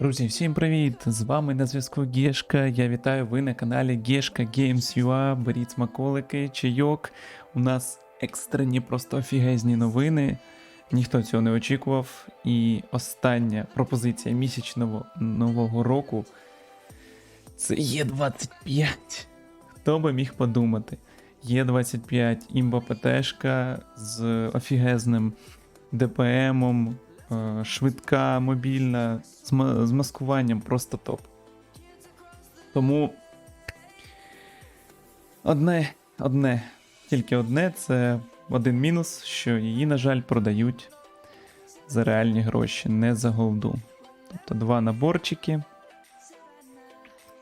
Друзі, всім привіт! З вами на зв'язку Гешка. Я вітаю ви на каналі Гешка Games UA. Беріть смаколики, чайок. У нас екстрені, просто офігезні новини. Ніхто цього не очікував. І остання пропозиція місячного нового року це є 25. Хто би міг подумати? Є 25 імба ПТшка з офігезним ДПМом, швидка, мобільна, з, маскуванням просто топ. Тому одне, одне, тільки одне це один мінус, що її, на жаль, продають за реальні гроші, не за голду. Тобто два наборчики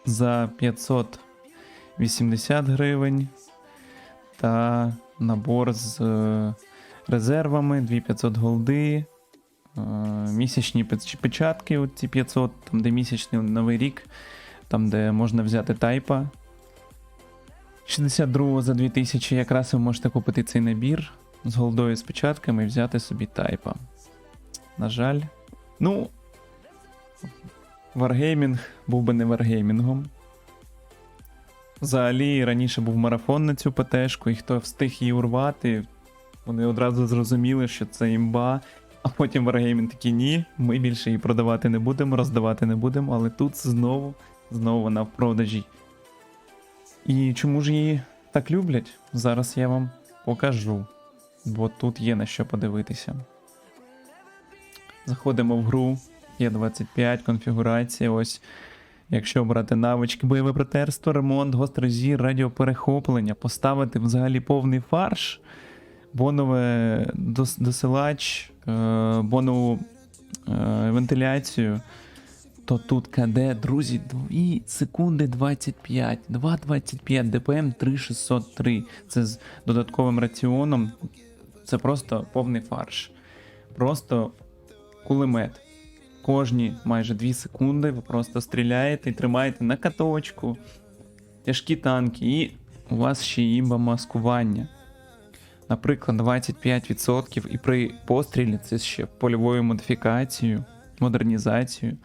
за 580 гривень та набор з е, резервами 2500 голди, е, місячні печатки, ці 500, там де місячний новий рік, там де можна взяти тайпа. 62 за 2000 якраз ви можете купити цей набір з голдою з печатками і взяти собі тайпа. На жаль. Ну, Wargaming був би не Wargamingом. Взагалі раніше був марафон на цю ПТшку, і хто встиг її урвати, вони одразу зрозуміли, що це імба. А потім Wargaming такі ні, ми більше її продавати не будемо, роздавати не будемо, але тут знову, знову вона в продажі. І чому ж її так люблять? Зараз я вам покажу, бо тут є на що подивитися. Заходимо в гру, є 25, конфігурація, ось. Якщо брати навички, бойове братерство, ремонт, гострий зір, радіоперехоплення, поставити взагалі повний фарш, бонове дос- досилач, е, бонову е, вентиляцію, то тут КД, друзі, 2 секунди 25, 2,25, ДПМ 3603. Це з додатковим раціоном. Це просто повний фарш. Просто кулемет кожні майже 2 секунди ви просто стріляєте і тримаєте на каточку тяжкі танки, і у вас ще імба маскування. Наприклад, 25% і при пострілі це ще польовою модифікацією, модернізацією.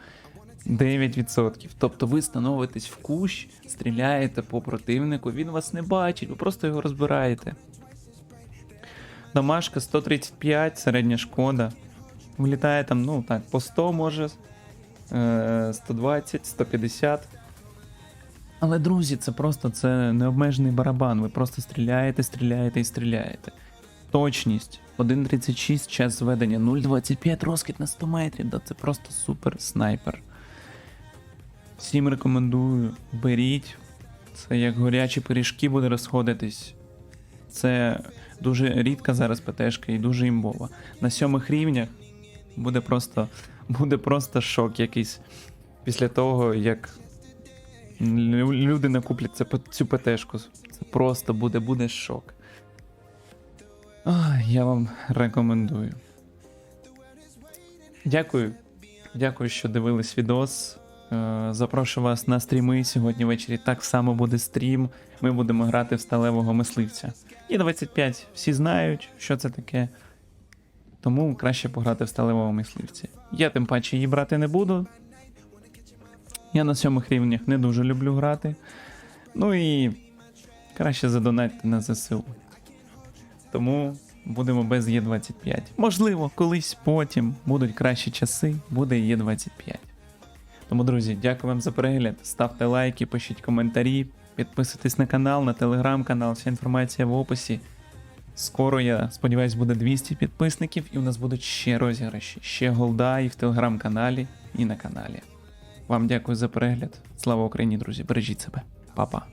9%. Тобто ви становитесь в кущ, стріляєте по противнику, він вас не бачить, ви просто його розбираєте. Домашка 135, середня шкода. Влітає там, ну так, по 100 може, е, 120, 150. Але, друзі, це просто це необмежений барабан. Ви просто стріляєте, стріляєте і стріляєте. Точність 1.36, час зведення 0.25, розкид на 100 метрів. Да це просто супер снайпер. Всім рекомендую, беріть. Це як горячі пиріжки буде розходитись. Це дуже рідка зараз ПТшка і дуже імбова. На сьомих рівнях буде просто, буде просто шок якийсь після того, як лю- люди накуплять це, цю ПТшку. Це просто буде, буде шок. Я вам рекомендую. Дякую. Дякую, що дивились відос. Е, Запрошую вас на стріми. Сьогодні ввечері так само буде стрім. Ми будемо грати в сталевого мисливця. І 25 всі знають, що це таке. Тому краще пограти в сталевого мисливця. Я тим паче її брати не буду. Я на сьомих рівнях не дуже люблю грати. Ну і краще задонатьте на ЗСУ. Тому будемо без Є25. Можливо, колись потім будуть кращі часи, буде Є25. Тому, друзі, дякую вам за перегляд. Ставте лайки, пишіть коментарі, підписуйтесь на канал, на телеграм-канал, вся інформація в описі. Скоро, я сподіваюсь, буде 200 підписників, і у нас будуть ще розіграші, ще голда і в телеграм-каналі, і на каналі. Вам дякую за перегляд. Слава Україні, друзі! Бережіть себе, Па-па.